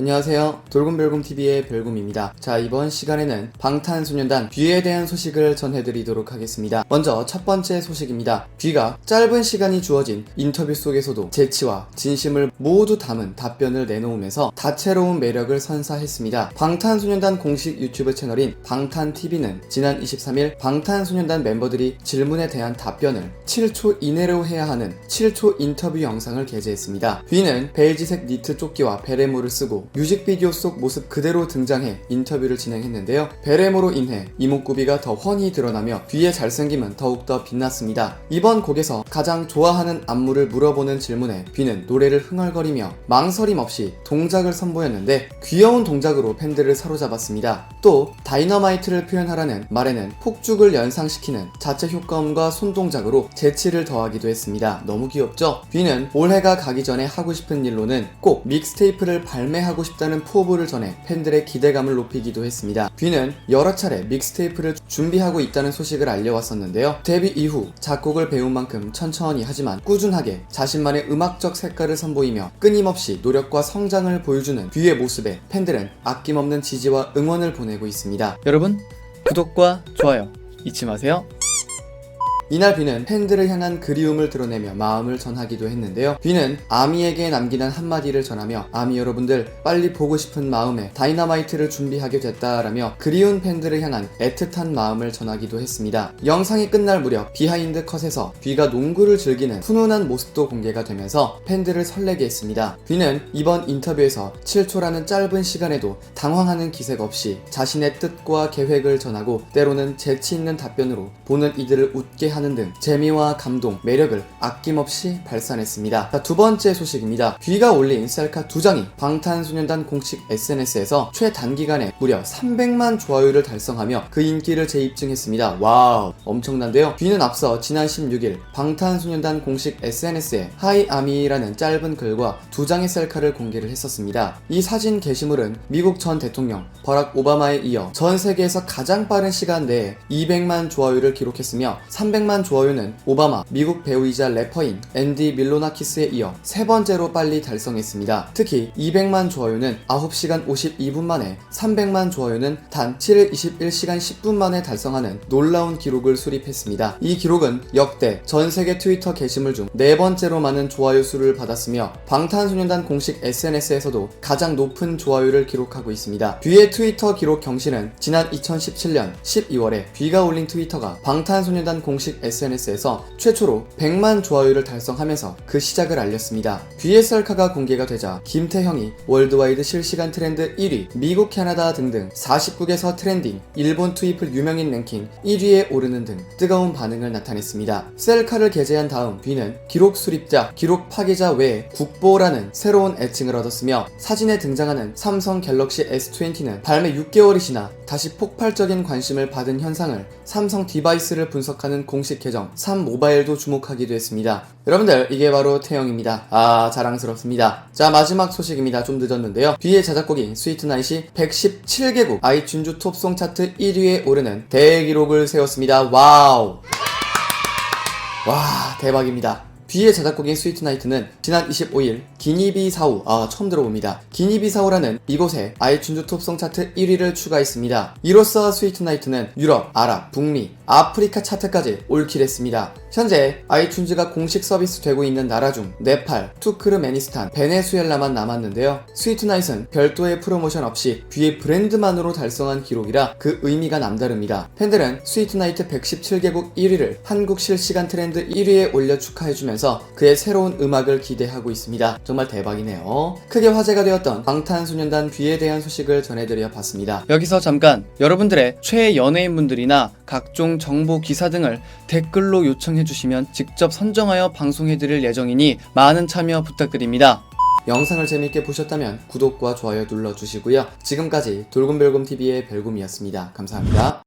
안녕하세요. 돌곰별곰TV의 별곰입니다. 자, 이번 시간에는 방탄소년단 뷔에 대한 소식을 전해드리도록 하겠습니다. 먼저 첫 번째 소식입니다. 뷔가 짧은 시간이 주어진 인터뷰 속에서도 재치와 진심을 모두 담은 답변을 내놓으면서 다채로운 매력을 선사했습니다. 방탄소년단 공식 유튜브 채널인 방탄TV는 지난 23일 방탄소년단 멤버들이 질문에 대한 답변을 7초 이내로 해야 하는 7초 인터뷰 영상을 게재했습니다. 뷔는 베이지색 니트 조끼와 베레모를 쓰고 뮤직비디오 속 모습 그대로 등장해 인터뷰를 진행했는데요. 베레모로 인해 이목구비가 더 훤히 드러나며 뷔의 잘생김은 더욱더 빛났습니다. 이번 곡에서 가장 좋아하는 안무를 물어보는 질문에 뷔는 노래를 흥얼거리며 망설임 없이 동작을 선보였는데 귀여운 동작으로 팬들을 사로잡았습니다. 또 다이너마이트를 표현하라는 말에는 폭죽을 연상시키는 자체 효과음과 손동작으로 재치를 더하기도 했습니다. 너무 귀엽죠? 뷔는 올해가 가기 전에 하고 싶은 일로는 꼭 믹스테이프를 발매하고 싶다는 포부를 전해 팬들의 기대감을 높이기도 했습니다. 뷔는 여러 차례 믹스테이프를 준비하고 있다는 소식을 알려왔었는데요. 데뷔 이후 작곡을 배운 만큼 천천히 하지만 꾸준하게 자신만의 음악적 색깔을 선보이며 끊임없이 노력과 성장을 보여주는 뷔의 모습에 팬들은 아낌없는 지지와 응원을 보내고 있습니다. 여러분, 구독과 좋아요 잊지 마세요. 이날 뷔는 팬들을 향한 그리움을 드러내며 마음을 전하기도 했는데요. 뷔는 아미에게 남기는 한마디를 전하며 아미 여러분들 빨리 보고 싶은 마음에 다이너마이트를 준비하게 됐다라며 그리운 팬들을 향한 애틋한 마음을 전하기도 했습니다. 영상이 끝날 무렵 비하인드 컷에서 뷔가 농구를 즐기는 훈훈한 모습도 공개가 되면서 팬들을 설레게 했습니다. 뷔는 이번 인터뷰에서 7초라는 짧은 시간에도 당황하는 기색 없이 자신의 뜻과 계획을 전하고 때로는 재치 있는 답변으로 보는 이들을 웃게 하는 등 재미와 감동, 매력을 아낌없이 발산했습니다. 자, 두 번째 소식입니다. 뷔가 올린 셀카 두 장이 방탄소년단 공식 SNS에서 최단기간에 무려 300만 좋아요를 달성하며 그 인기를 재입증했습니다. 와우, 엄청난데요. 뷔는 앞서 지난 16일 방탄소년단 공식 SNS에 하이 아미라는 짧은 글과 두 장의 셀카를 공개를 했었습니다. 이 사진 게시물은 미국 전 대통령 버락 오바마에 이어 전 세계에서 가장 빠른 시간 내에 200만 좋아요를 기록했으며 300만 좋아요는 오바마, 미국 배우이자 래퍼인 앤디 밀로나키스에 이어 세 번째로 빨리 달성했습니다. 특히 200만 좋아요는 9시간 52분 만에 300만 좋아요는 단 7일 21시간 10분 만에 달성하는 놀라운 기록을 수립했습니다. 이 기록은 역대 전 세계 트위터 게시물 중 네 번째로 많은 좋아요 수를 받았으며 방탄소년단 공식 SNS에서도 가장 높은 좋아요를 기록하고 있습니다. 뷔의 트위터 기록 경신은 지난 2017년 12월에 뷔가 올린 트위터가 방탄소년단 공식 SNS에서 최초로 100만 좋아요를 달성하면서 그 시작을 알렸습니다. 셀카가 공개가 되자 김태형이 월드와이드 실시간 트렌드 1위, 미국, 캐나다 등등 40국에서 트렌딩, 일본 트위플 유명인 랭킹 1위에 오르는 등 뜨거운 반응을 나타냈습니다. 셀카를 게재한 다음 뷔는 기록 수립자, 기록 파괴자 외에 국보라는 새로운 애칭을 얻었으며 사진에 등장하는 삼성 갤럭시 S20는 발매 6개월이 지나 다시 폭발적인 관심을 받은 현상을 삼성 디바이스를 분석하는 공식 계정 3 모바일도 주목하기도 했습니다. 여러분들 이게 바로 태영입니다. 아 자랑스럽습니다. 자 마지막 소식입니다. 좀 늦었는데요. 뷔의 자작곡인 스위트나잇이 117개국 아이튠즈 톱송 차트 1위에 오르는 대기록을 세웠습니다. 와우. 와 대박입니다. 뷔의 자작곡인 스위트 나이트는 지난 25일 기니비 사우 아 처음 들어봅니다. 기니비 사우라는 이곳에 아이튠즈 톱송 차트 1위를 추가했습니다. 이로써 스위트 나이트는 유럽, 아랍, 북미, 아프리카 차트까지 올킬했습니다. 현재 아이튠즈가 공식 서비스 되고 있는 나라 중 네팔, 투크르메니스탄, 베네수엘라만 남았는데요. 스위트나잇은 별도의 프로모션 없이 뷔의 브랜드만으로 달성한 기록이라 그 의미가 남다릅니다. 팬들은 스위트나이트 117개국 1위를 한국 실시간 트렌드 1위에 올려 축하해주면서 그의 새로운 음악을 기대하고 있습니다. 정말 대박이네요. 크게 화제가 되었던 방탄소년단 뷔에 대한 소식을 전해드려 봤습니다. 여기서 잠깐 여러분들의 최애 연예인분들이나 각종 정보 기사 등을 댓글로 요청해 주시면 직접 선정하여 방송해 드릴 예정이니 많은 참여 부탁드립니다. 영상을 재밌게 보셨다면 구독과 좋아요 눌러주시고요. 지금까지 돌곰별곰TV의 별곰이었습니다. 감사합니다.